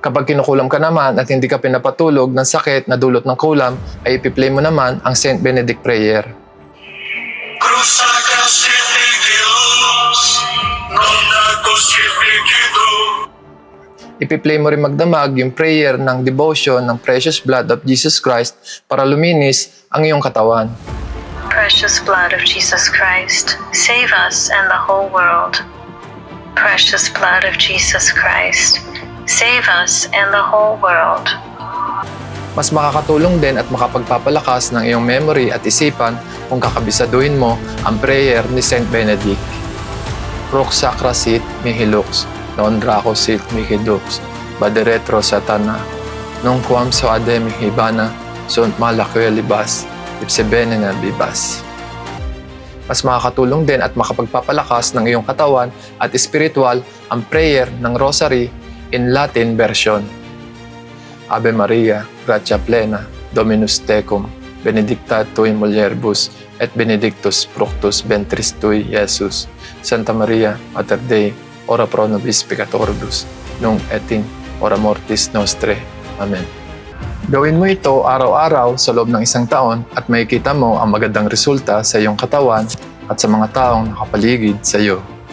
Kapag kinukulam ka naman at hindi ka pinapatulog ng sakit na dulot ng kulam, ay ipiplay mo naman ang St. Benedict Prayer. Cruza crucifixus, non crucifixido. Ipiplay mo rin magdamag yung prayer ng devotion ng precious blood of Jesus Christ para luminis ang iyong katawan. Precious blood of Jesus Christ, save us and the whole world. Precious blood of Jesus Christ, save us and the whole world. Mas makakatulong din at makapagpapalakas ng iyong memory at isipan kung kakabisaduhin mo ang prayer ni St. Benedict. Proc sacra sit mihi lux, non draco sit mihi dux, baderetro satana, non quam suade mihi bana, sunt malaque libas, ipse benena bibas. Mas makakatulong din at makapagpapalakas ng iyong katawan at espiritual ang prayer ng rosary in Latin version. Ave Maria, gratia plena, Dominus tecum, benedicta tui mulieribus, et benedictus fructus ventris tui, Iesus. Santa Maria, Mater Dei, ora pro nobis peccatoribus, nunc et in hora mortis nostre. Amen. Gawin mo ito araw-araw sa loob ng isang taon at makikita mo ang magandang resulta sa iyong katawan at sa mga taong nakapaligid sa iyo.